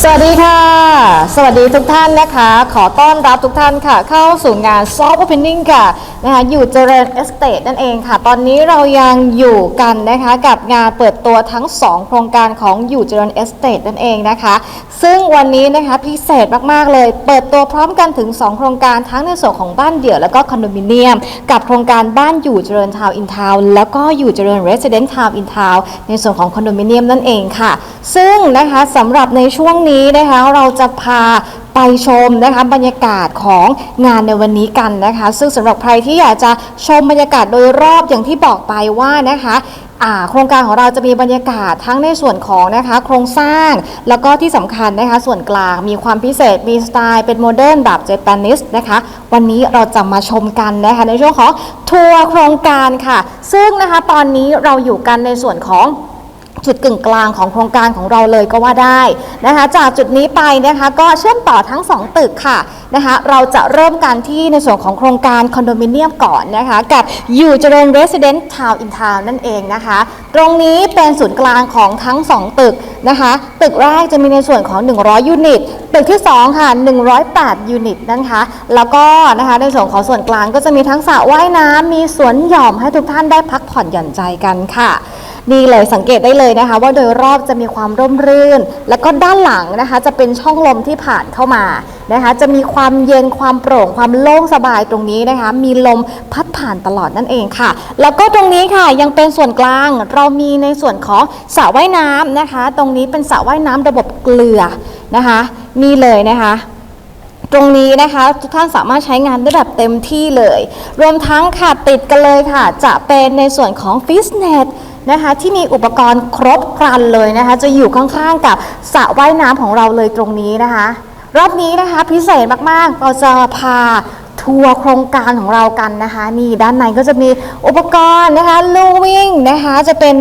สวัสดีค่ะ สวัสดีทุกท่านนะคะ ขอต้อนรับทุกท่านค่ะ เข้าสู่งาน Soft Opening ค่ะนะคะอยู่เจริญเอสเตดนั่นเองค่ะ ตอนนี้เรายังอยู่กันนะคะกับงานเปิดตัวทั้ง 2 โครงการของอยู่เจริญเอสเตดนั่นเองนะคะ ซึ่งวันนี้นะคะพิเศษมากๆเลย เปิดตัวพร้อมกันถึง 2 โครงการทั้งในส่วนของบ้านเดี่ยวแล้วก็คอนโดมิเนียม กับโครงการบ้านอยู่เจริญทาวน์อินทาวน์แล้วก็อยู่เจริญเรสซิเดนต์ทาวน์อินทาวน์ในส่วนของคอนโดมิเนียมนั่นเองค่ะ ซึ่งนะคะสำหรับในช่วงนี้นะคะเราจะพาไปชมนะคะบรรยากาศของงานในวันนี้กันนะคะ ซึ่งสำหรับใครที่อยากจะชมบรรยากาศโดยรอบอย่างที่บอกไปว่านะคะ โครงการของเราจะมีบรรยากาศทั้งในส่วนของนะคะโครงสร้างแล้วก็ที่สำคัญนะคะส่วนกลางมีความพิเศษมีสไตล์เป็นโมเดิร์นแบบเจแปนิสนะคะวันนี้เราจะมาชมกันนะคะในช่วงของทัวร์โครงการค่ะ ซึ่งนะคะตอนนี้เราอยู่กันในส่วนของ จุดกึ่งกลางของโครงการของเราเลยก็ว่าได้นะคะ จากจุดนี้ไปนะคะก็เชื่อมต่อทั้ง 2 ตึกค่ะนะคะเราจะเริ่มกันที่ในส่วนของโครงการคอนโดมิเนียมก่อนนะคะ กับอยู่เจริญ Resident Town in Town นั่นเองนะคะ ตรงนี้เป็นศูนย์กลางของทั้ง 2 ตึกนะคะ ตึกแรกจะมีในส่วนของ 100 ยูนิต ตึกที่ 2 ค่ะ 108 ยูนิตนะคะแล้วก็นะคะในส่วนของส่วนกลางก็จะมีทั้งสระว่ายน้ำมีสวนหย่อมให้ทุกท่านได้พักผ่อนหย่อนใจกันค่ะ นี่เลยสังเกตได้เลยนะคะ ว่าโดยรอบจะมีความร่มรื่น แล้วก็ด้านหลังนะคะ จะเป็นช่องลมที่ผ่านเข้ามานะคะ จะมีความเย็นความโปร่งความโล่งสบายตรงนี้นะคะ มีลมพัดผ่านตลอดนั่นเองค่ะ แล้วก็ตรงนี้ค่ะยังเป็นส่วนกลางเรามีในส่วนของสระว่ายน้ำนะคะ ตรงนี้เป็นสระว่ายน้ำระบบเกลือนะคะ นี่เลยนะคะตรงนี้นะคะทุกท่านสามารถใช้งานได้แบบเต็มที่เลย รวมทั้งค่ะติดกันเลยค่ะ จะเป็นในส่วนของฟิตเนส นะคะที่มีอุปกรณ์ครบครันเลยนะคะจะอยู่ข้างๆกับสระว่ายน้ำของเราเลยตรงนี้นะคะ รอบนี้นะคะพิเศษมากๆเราจะพา ทัวร์โครงการของเรากันนะคะนี่ด้านในก็จะมีอุปกรณ์นะคะลูวิ่งนะคะจะเป็น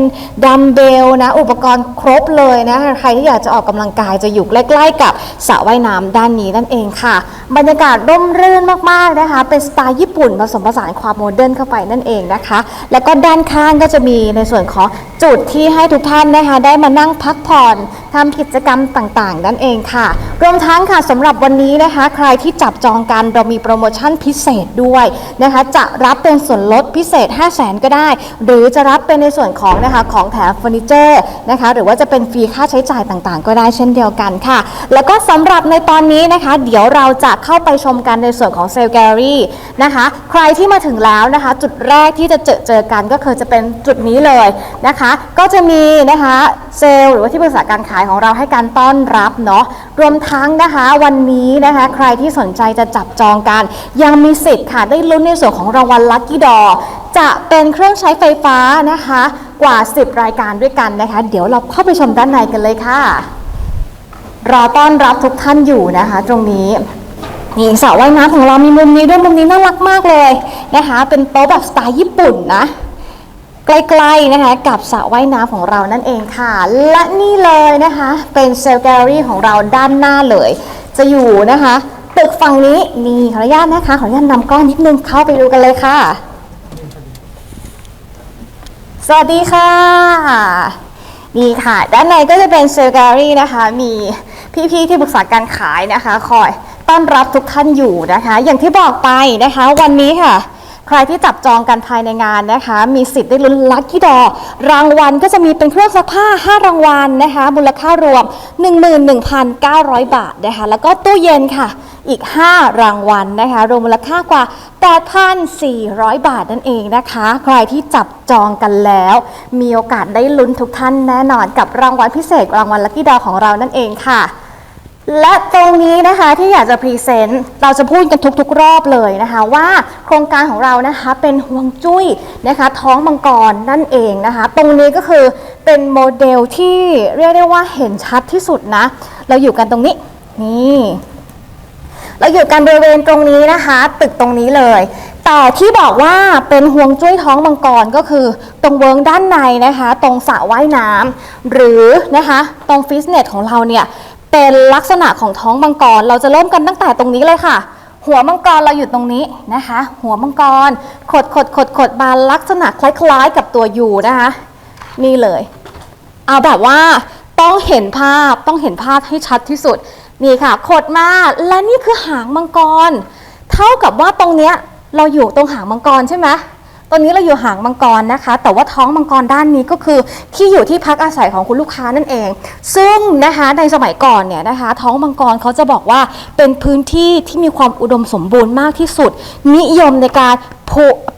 ดัมเบลนะอุปกรณ์ครบเลยนะคะใครที่อยากจะออกกำลังกายจะอยู่ใกล้ๆกับสระว่ายน้ำด้านนี้นั่นเองค่ะ บรรยากาศร่มรื่นมากๆนะคะเป็นสไตล์ญี่ปุ่นผสมผสานความโมเดิร์นเข้าไปนั่นเองนะคะ แล้วก็ด้านข้างก็จะมีในส่วนของจุดที่ให้ทุกท่านนะคะได้มานั่งพักผ่อนทำกิจกรรมต่างๆ นั่นเองค่ะ รวมทั้งค่ะสำหรับวันนี้นะคะ ใครที่จับจองกันเรามีโปรโมชั่นพิเศษด้วยนะคะจะรับเป็นส่วนลดพิเศษ 5 0 0แสนก็ได้ หรือจะรับเป็นในส่วนของนะคะของแถมเฟอร์นิเจอร์นะคะหรือว่าจะเป็นฟรีค่าใช้จ่ายต่างๆ ก็ได้เช่นเดียวกันค่ะ แล้วก็สำหรับในตอนนี้นะคะ เดี๋ยวเราจะเข้าไปชมกันในส่วนของเซลล์แกลเลอรี่นะคะใครที่มาถึงแล้วนะคะจุดแรกที่จะเจอเจอกันก็คือจะเป็นจุดนี้เลยนะคะ ก็จะมีนะคะเซลล์หรือว่าที่ปรึกษาการขายของเราให้การต้อนรับเนาะรวมทั้งนะคะวันนี้นะคะใครที่สนใจจะจับจองกันยังมีสิทธิ์ค่ะได้ลุ้นในส่วนของรางวัลลัคกี้ดอจะเป็นเครื่องใช้ไฟฟ้านะคะ กว่า 10 รายการด้วยกันนะคะ เดี๋ยวเราเข้าไปชมด้านในกันเลยค่ะ รอต้อนรับทุกท่านอยู่นะคะ ตรงนี้นี่สระว่ายน้ำของเรามีมุมนี้ด้วยมุมนี้น่ารักมากเลยนะคะ เป็นโต๊ะแบบสไตล์ญี่ปุ่นนะใกล้ๆนะคะกับสระว่ายน้ำของเรานั่นเองค่ะ และนี่เลยนะคะ เป็นเซลล์แกลเลอรี่ของเราด้านหน้าเลย จะอยู่นะคะ ตึกฝั่งนี้นี่ขออนุญาตนะคะขออนุญาตนำกล้องนิดนึงเข้าไปดูกันเลยค่ะ สวัสดีค่ะนี่ค่ะ ด้านในก็จะเป็นเซอร์แกรี่นะคะ มีพี่ๆที่ปรึกษาการขายนะคะ คอยต้อนรับทุกท่านอยู่นะคะ อย่างที่บอกไปนะคะ วันนี้ค่ะ ใครที่จับจองกันภายในงานนะคะ มีสิทธิ์ได้ลุ้นลัคกี้ดอ รางวัลก็จะมีเป็นเครื่องซักผ้า 5 รางวัลนะคะ มูลค่ารวม 11,900 บาทนะคะ แล้วก็ตู้เย็นค่ะ อีก 5 รางวัลนะคะ รวมมูลค่ากว่า 8,400 บาทนั่นเองนะคะ ใครที่จับจองกันแล้ว มีโอกาสได้ลุ้นทุกท่านแน่นอนกับรางวัลพิเศษรางวัลลัคกี้ดอของเรานั่นเองค่ะ และตรงนี้นะคะที่อยากจะพรีเซนต์เราจะพูดกันทุกๆรอบเลยนะคะว่าโครงการของเรานะคะเป็นห่วงจุ้ยนะคะท้องมังกรนั่นเองนะคะตรงนี้ก็คือเป็นโมเดลที่เรียกได้ว่าเห็นชัดที่สุดนะเราอยู่กันตรงนี้นี่เราอยู่กันบริเวณตรงนี้นะคะ ตึกตรงนี้เลย แต่ที่บอกว่าเป็นห่วงจุ้ยท้องมังกรก็คือ ตรงเวิร์งด้านในนะคะ ตรงสระว่ายน้ำหรือนะคะตรงฟิตเนสของเราเนี่ย เป็นลักษณะของท้องมังกร เราจะเริ่มกันตั้งแต่ตรงนี้เลยค่ะ หัวมังกรเราอยู่ตรงนี้นะคะ หัวมังกรขดขดขดขดมาลักษณะคล้ายๆ กับตัวยูนะคะ นี่เลย เอาแบบว่าต้องเห็นภาพต้องเห็นภาพให้ชัดที่สุด นี่ค่ะขดมาและนี่คือหางมังกร เท่ากับว่าตรงเนี้ยเราอยู่ตรงหางมังกรใช่ไหม ตอนนี้เราอยู่หางมังกรนะคะ แต่ว่าท้องมังกรด้านนี้ก็คือที่อยู่ที่พักอาศัยของคุณลูกค้านั่นเอง ซึ่งนะคะในสมัยก่อนเนี่ยนะคะ ท้องมังกรเขาจะบอกว่าเป็นพื้นที่ที่มีความอุดมสมบูรณ์มากที่สุด นิยมในการ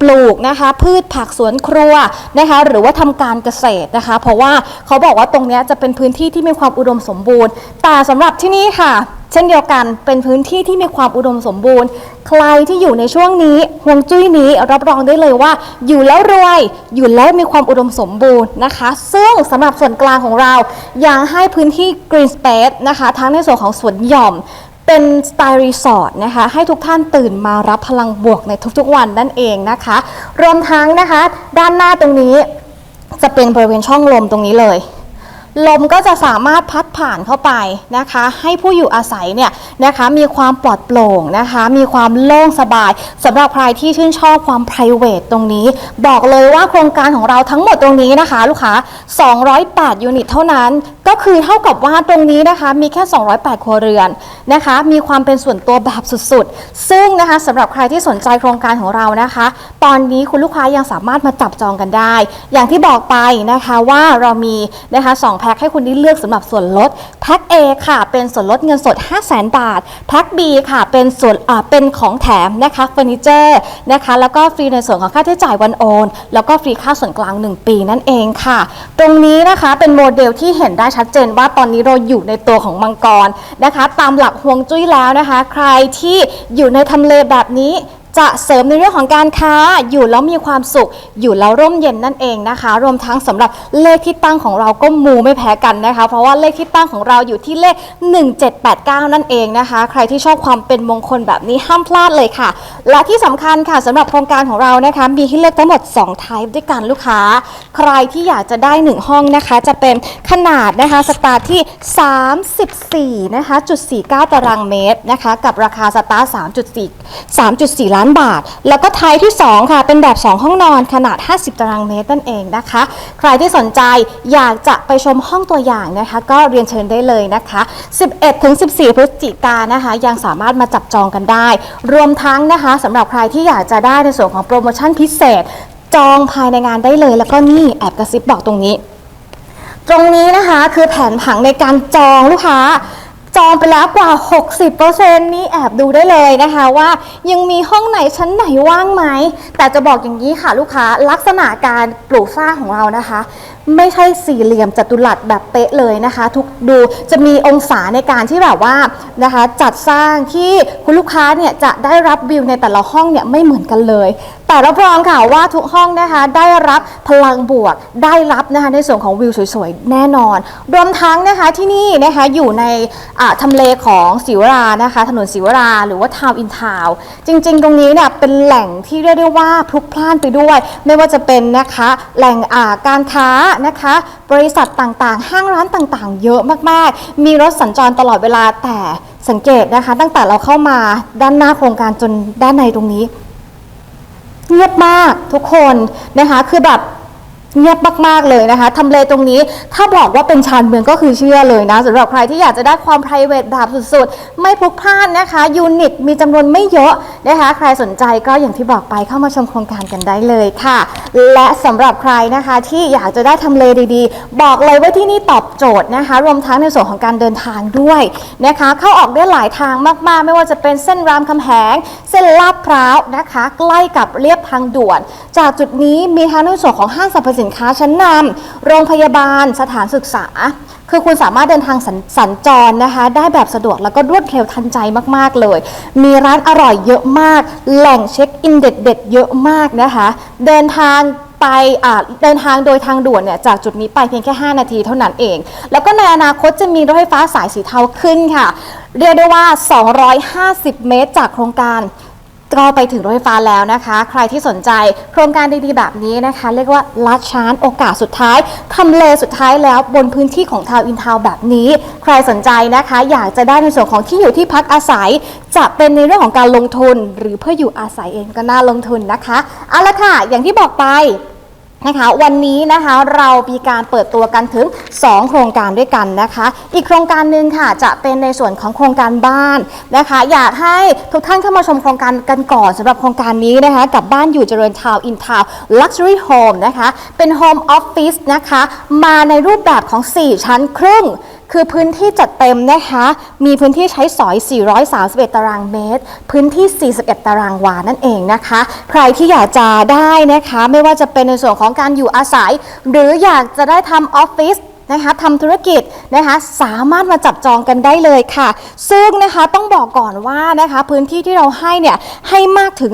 ปลูกนะคะ พืชผักสวนครัวนะคะ หรือว่าทำการเกษตรนะคะ เพราะว่าเขาบอกว่าตรงนี้จะเป็นพื้นที่ที่มีความอุดมสมบูรณ์ แต่สำหรับที่นี่ค่ะ เช่นเดียวกันเป็นพื้นที่ที่มีความอุดมสมบูรณ์ ใครที่อยู่ในช่วงนี้ห่วงจุ้ยนี้รับรองได้เลยว่า อยู่แล้วรวย อยู่แล้วมีความอุดมสมบูรณ์นะคะ ซึ่งสำหรับส่วนกลางของเรายังให้พื้นที่ Green Space นะคะ ทั้งในส่วนของสวนหย่อมเป็นสไตล์รีสอร์ทนะคะให้ทุกท่านตื่นมารับพลังบวกในทุกๆวันนั่นเองนะคะ รวมทั้งนะคะ ด้านหน้าตรงนี้จะเป็นบริเวณช่องลมตรงนี้เลย ลมก็จะสามารถพัดผ่านเข้าไปนะคะ ให้ผู้อยู่อาศัยเนี่ยนะคะมีความปลอดโปร่งนะคะ มีความโล่งสบายสำหรับใครที่ชื่นชอบความ p r i v a t ตรงนี้ บอกเลยว่าโครงการของเราทั้งหมดตรงนี้นะคะ ลูกค้า 208 ยูนิตเท่านั้นก็คือเท่ากับว่าตรงนี้นะคะมีแค่ 208 ครัวเรือนนะคะ มีความเป็นส่วนตัวแบบสุดๆ ซึ่งนะคะสำหรับใครที่สนใจโครงการของเรานะคะ ตอนนี้คุณลูกค้ายังสามารถมาจับจองกันได้ อย่างที่บอกไปนะคะว่าเรามีนะคะ2แพ็คให้คุณได้เลือกสำหรับส่วนลดแพ็ค A ค่ะ เป็นส่วนลดเงินสด 5 0 0 0 0 0บาท แพ็ค B ค่ะ เป็นส่วนเป็นของแถมนะคะเฟอร์นิเจอร์นะคะ แล้วก็ฟรีในส่วนของค่าใช้จ่ายวันโอน แล้วก็ฟรีค่าส่วนกลาง 1 ปีนั่นเองค่ะ ตรงนี้นะคะเป็นโมเดลที่เห็นได้ชัดเจนว่าตอนนี้เราอยู่ในตัวของมังกรนะคะ ตามหลักฮวงจุ้ยแล้วนะคะ ใครที่อยู่ในทำเลแบบนี้ จะเสริมในเรื่องของการค้าอยู่แล้วมีความสุข อยู่แล้วร่มเย็นนั่นเองนะคะ รวมทั้งสำหรับเลขที่ตั้งของเราก็มูไม่แพ้กันนะคะ เพราะว่าเลขที่ตั้งของเราอยู่ที่เลข 1789 นั่นเองนะคะ ใครที่ชอบความเป็นมงคลแบบนี้ห้ามพลาดเลยค่ะ และที่สำคัญค่ะสำหรับโครงการของเรานะคะมีให้เลือกทั้งหมด2 type ด้วยกันลูกค้า ใครที่อยากจะได้ 1 ห้องนะคะ จะเป็นขนาดนะคะสตาร์ทที่ 34นะคะจุด49ตารางเมตรนะคะกับราคาสตาร์ท3.4 3.4ล้านบาท แล้วก็ไทยที่ 2 ค่ะ เป็นแบบ 2 ห้องนอนขนาด 50 ตารางเมตรนั่นเองนะคะ ใครที่สนใจอยากจะไปชมห้องตัวอย่างนะคะ ก็เรียนเชิญได้เลยนะคะ 11ถึง14 พฤศจิกายนนะคะ ยังสามารถมาจับจองกันได้ รวมทั้งนะคะสำหรับใครที่อยากจะได้ในส่วนของโปรโมชั่นพิเศษ จองภายในงานได้เลย แล้วก็นี่แอบกระซิบบอกตรงนี้ ตรงนี้นะคะคือแผนผังในการจองลูกค้า จองไปแล้วกว่า 60%นี่แอบดูได้เลยนะคะว่ายังมีห้องไหนชั้นไหนว่างไหม แต่จะบอกอย่างนี้ค่ะลูกค้าลักษณะการปลูกสร้างของเรานะคะ ไม่ใช่สี่เหลี่ยมจัตุรัสแบบเป๊ะเลยนะคะ ทุกดูจะมีองศาในการที่แบบว่านะคะจัดสร้างที่คุณลูกค้าเนี่ยจะได้รับวิวในแต่ละห้องเนี่ยไม่เหมือนกันเลย แต่รับรองค่ะว่าทุกห้องนะคะได้รับพลังบวกได้รับนะคะในส่วนของวิวสวยๆ แน่นอน รวมทั้งนะคะที่นี่นะคะอยู่ในอ่าทำเลของศิวรานะคะ ถนนศิวราหรือว่าทาวอินทาวจริง ๆ ตรงนี้เนี่ยเป็นแหล่งที่เรียกได้ว่าพลุกพล่านไปด้วย ไม่ว่าจะเป็นนะคะแหล่งอ่าการค้านะคะ บริษัทต่างๆ ห้างร้านต่างๆ เยอะมากๆ มีรถสัญจรตลอดเวลาแต่สังเกตนะคะ ตั้งแต่เราเข้ามาด้านหน้าโครงการจนด้านในตรงนี้ เงียบมากทุกคนนะคะคือแบบ เงียบมากๆเลยนะคะทำเลตรงนี้ถ้าบอกว่าเป็นชานเมืองก็คือเชื่อเลยนะสำหรับใครที่อยากจะได้ความ p r i v a t แบบสุดๆ ไม่พลุกพล่านนะคะยูนิตมีจำนวนไม่เยอะนะคะใครสนใจก็อย่างที่บอกไปเข้ามาชมโครงการกันได้เลยค่ะ และสำหรับใครนะคะที่อยากจะได้ทำเลดีๆ บอกเลยว่าที่นี่ตอบโจทย์นะคะ รวมทั้งในส่วนของการเดินทางด้วยนะคะ เข้าออกได้หลายทางมากๆ ไม่ว่าจะเป็นเส้นรามคำแหง เส้นลาดพร้าวนะคะ ใกล้กับเรียบทางด่วน จากจุดนี้มีทั้งในส่วนของห้างสรรพสินินค้าชั้นนำโรงพยาบาล สถานศึกษา คือคุณสามารถเดินทางสสัญจรนะคะ ได้แบบสะดวกแล้วก็รวดเร็วทันใจมากๆเลย มีร้านอร่อยเยอะมาก แหล่งเช็คอินเด็ดๆเยอะมากนะคะ เดินทางไปเดินทางโดยทางด่วนเนี่ยจากจุดนี้ไปเพียงแค่ 5 นาทีเท่านั้นเอง แล้วก็ในอนาคตจะมีรถไฟฟ้าสายสีเทาขึ้นค่ะ เรียกได้ว่า 250 เมตรจากโครงการ ก็ไปถึงรถไฟฟ้าแล้วนะคะ ใครที่สนใจโครงการดีๆแบบนี้นะคะ เรียกว่าลัดชานโอกาสสุดท้ายทำเลสุดท้ายแล้วบนพื้นที่ของทาวน์อินทาวน์แบบนี้ ใครสนใจนะคะ อยากจะได้ในส่วนของที่อยู่ที่พักอาศัย จะเป็นในเรื่องของการลงทุน หรือเพื่ออยู่อาศัยเองก็น่าลงทุนนะคะเอาละค่ะ อย่างที่บอกไป นะคะวันนี้นะคะเรามีการเปิดตัวกันถึง 2 โครงการด้วยกันนะคะ อีกโครงการหนึ่งค่ะจะเป็นในส่วนของโครงการบ้านนะคะ อยากให้ทุกท่านเข้ามาชมโครงการกันก่อนสำหรับโครงการนี้นะคะ กับบ้านอยู่เจริญทาวน์อินทาวน์ลักชัวรี่โฮมนะคะ เป็นโฮมออฟฟิศนะคะ มาในรูปแบบของ 4 ชั้นครึ่ง คือพื้นที่จัดเต็มนะคะ มีพื้นที่ใช้สอย 431 ตารางเมตร พื้นที่ 41 ตารางวานั่นเองนะคะ ใครที่อยากจะได้นะคะ ไม่ว่าจะเป็นในส่วนของการอยู่อาศัย หรืออยากจะได้ทำออฟฟิศ นะคะทำธุรกิจนะคะสามารถมาจับจองกันได้เลยค่ะ ซึ่งนะคะต้องบอกก่อนว่านะคะพื้นที่ที่เราให้เนี่ยให้มากถึง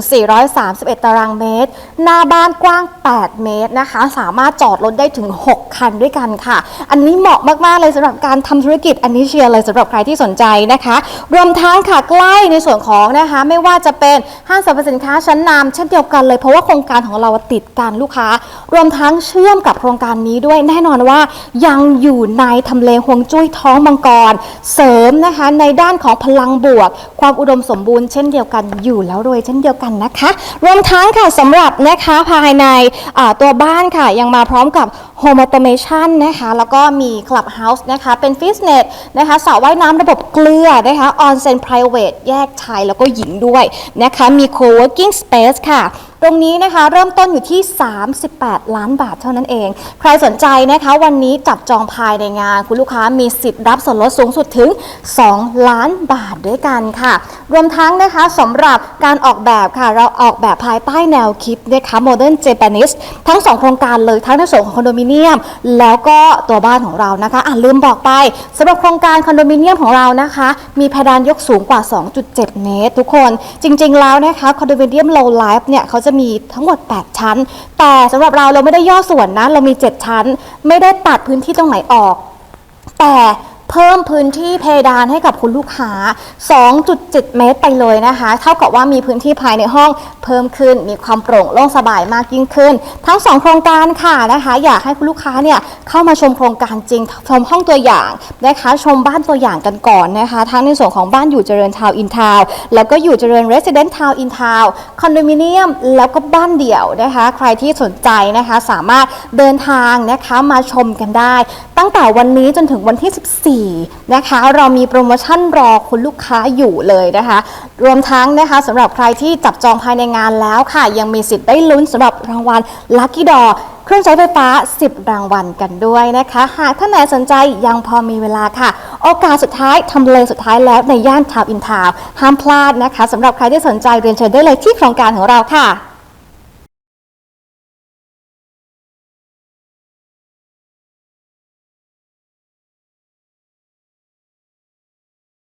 431 ตารางเมตร หน้าบ้านกว้าง 8 เมตรนะคะ สามารถจอดรถได้ถึง 6 คันด้วยกันค่ะ อันนี้เหมาะมาก ๆ เลยสำหรับการทำธุรกิจอันนี้เชียร์เลยสำหรับใครที่สนใจนะคะ รวมทั้งค่ะใกล้ในส่วนของนะคะไม่ว่าจะเป็นห้างสรรพสินค้าชั้นนำเช่นเดียวกันเลยเพราะว่าโครงการของเราติดกันลูกค้า รวมทั้งเชื่อมกับโครงการนี้ด้วยแน่นอนว่ายังอยู่ในทำเลฮวงจุ้ยท้องมังกร เสริมนะคะในด้านของพลังบวก ความอุดมสมบูรณ์เช่นเดียวกันอยู่แล้วรวยเช่นเดียวกันนะคะ รวมทั้งค่ะสำหรับนะคะภายในตัวบ้านค่ะยังมาพร้อมกับ Home Automation นะคะ แล้วก็มี Clubhouse นะคะ เป็นฟิตเนสนะคะสระว่ายน้ำระบบเกลือนะคะ On-Sen Private แยกชายแล้วก็หญิงด้วยนะคะ มี Co-working Space ค่ะตรงนี้นะคะเริ่มต้นอยู่ที่ 38 ล้านบาทเท่านั้นเอง ใครสนใจนะคะวันนี้จับจองภายในงาน คุณลูกค้ามีสิทธิ์รับส่วนลดสูงสุดถึง 2 ล้านบาทด้วยกันค่ะ รวมทั้งนะคะสำหรับการออกแบบค่ะ เราออกแบบภายใต้แนวคิดนะคะ Modern Japanese ทั้ง 2 โครงการเลยทั้งในส่วนของคอนโดมิเนียมแล้วก็ตัวบ้านของเรานะคะอะลืมบอกไปสำหรับโครงการคอนโดมิเนียมของเรานะคะ มีเพดานยกสูงกว่า 2.7 เมตร ทุกคนจริง ๆ แล้วนะคะคอนโดมิเนียม low life เนี่ยเขาจะมีทั้งหมด 8 ชั้น แต่สำหรับเราเราไม่ได้ย่อส่วนนะเรามี 7 ชั้น ไม่ได้ตัดพื้นที่ตรงไหนออก แต่ เพิ่มพื้นที่เพดานให้กับคุณลูกค้า 2.7 เมตรไปเลยนะคะ เท่ากับว่ามีพื้นที่ภายในห้องเพิ่มขึ้น มีความโปร่งโล่งสบายมากยิ่งขึ้น ทั้ง 2 โครงการค่ะนะคะ อยากให้คุณลูกค้าเนี่ยเข้ามาชมโครงการจริง ชมห้องตัวอย่างนะคะชมบ้านตัวอย่างกันก่อนนะคะ ทั้งในส่วนของบ้านอยู่เจริญทาวน์อินทาวน์แล้วก็อยู่เจริญเรสซิเดนต์ทาวน์อินทาวน์คอนโดมิเนียมแล้วก็บ้านเดี่ยวนะคะ ใครที่สนใจนะคะสามารถเดินทางนะคะมาชมกันได้ ตั้งแต่วันนี้จนถึงวันที่ 14นะคะ เรามีโปรโมชั่นรอคุณลูกค้าอยู่เลยนะคะ รวมทั้งนะคะสำหรับใครที่จับจองภายในงานแล้วค่ะ ยังมีสิทธิ์ได้ลุ้นสำหรับรางวัล Lucky d o เครื่องใช้ไฟฟ้า 10 รางวัลกันด้วยนะคะ หากท่านไหนสนใจยังพอมีเวลาค่ะ โอกาสสุดท้ายทำเลสุดท้ายแล้วในย่านทาวน์อินทาวน์ห้ามพลาดนะคะสำหรับใครที่สนใจเรียนเชิญได้เลยที่โครงการของเราค่ะ